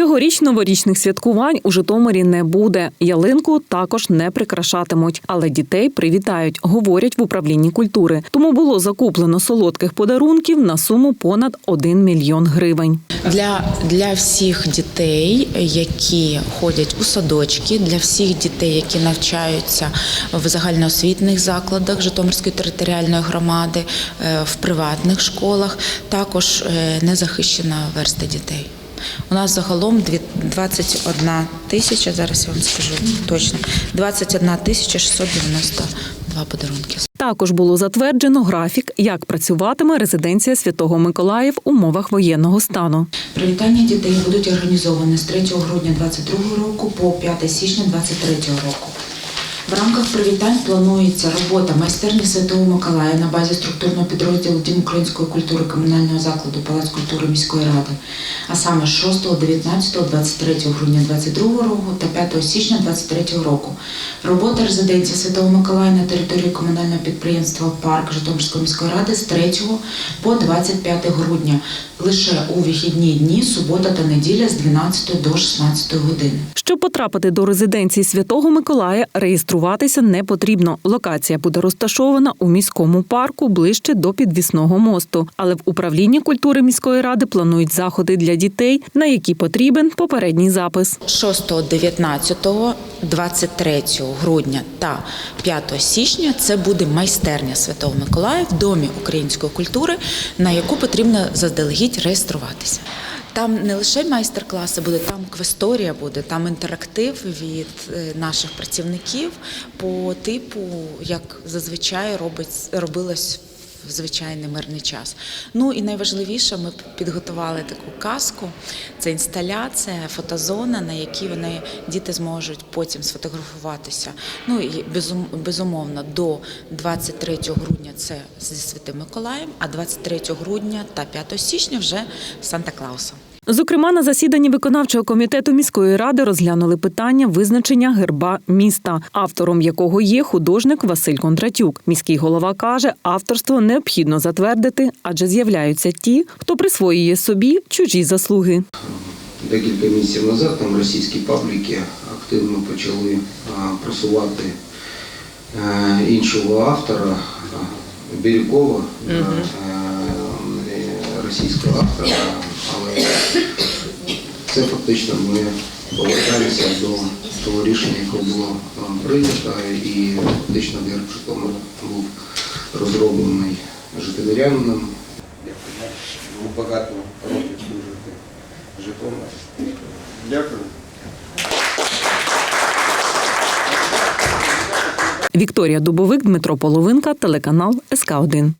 Цьогоріч новорічних святкувань у Житомирі не буде. Ялинку також не прикрашатимуть, але дітей привітають, говорять в управлінні культури. Тому було закуплено солодких подарунків на суму понад 1 мільйон гривень. Для, для всіх дітей, які ходять у садочки, для всіх дітей, які навчаються в загальноосвітних закладах Житомирської територіальної громади, е, в приватних школах, також е, незахищена верста дітей. У нас загалом дві- 21 тисяча, зараз я вам скажу точно, 21 тисяча 692 подарунки. Також було затверджено графік, як працюватиме резиденція Святого Миколая в умовах воєнного стану. Привітання дітей будуть організовані з 3 грудня 2022 року по 5 січня 2023 року. В рамках привітань планується робота майстерні Святого Миколая на базі структурного підрозділу Дім української культури комунального закладу Палац культури міської ради, а саме з 6, 19, 23 грудня 2022 року та 5 січня 2023 року. Робота резиденції Святого Миколая на території комунального підприємства Парк Житомирської міської ради з 3 по 25 грудня лише у вихідні дні, субота та неділя з 12 до 16 години. Щоб потрапити до резиденції Святого Миколая, реєструватися не потрібно. Локація буде розташована у міському парку ближче до підвісного мосту. Але в управлінні культури міської ради планують заходи для дітей, на які потрібен попередній запис. 6, 19, 23 грудня та 5 січня це буде майстерня Святого Миколая в Домі української культури, на яку потрібно заздалегідь реєструватися. Там не лише майстер-класи буде, там квесторія буде, там інтерактив від е, наших працівників по типу, як зазвичай робить, робилось в звичайний мирний час. Ну і найважливіше, ми підготували таку казку. Це інсталяція, фотозона, на якій вони діти зможуть потім сфотографуватися. Ну і безум- безумовно до 23 грудня це зі Святим Миколаєм, а 23 грудня та 5 січня вже Санта-Клаусом. Зокрема, на засіданні виконавчого комітету міської ради розглянули питання визначення герба міста, автором якого є художник Василь Кондратюк. Міський голова каже, авторство необхідно затвердити, адже з'являються ті, хто присвоює собі чужі заслуги. Декілька місяців назад там російські пабліки активно почали просувати е, іншого автора Бірюкова, е, е, російського автора, але це фактично ми повертаємося до того рішення, яке було прийнято, і фактично Житомира був розроблений житомирянином. Ви багато років служите Житомир. Дякую. Вікторія Дубовик, Дмитро Половинка, телеканал СК 1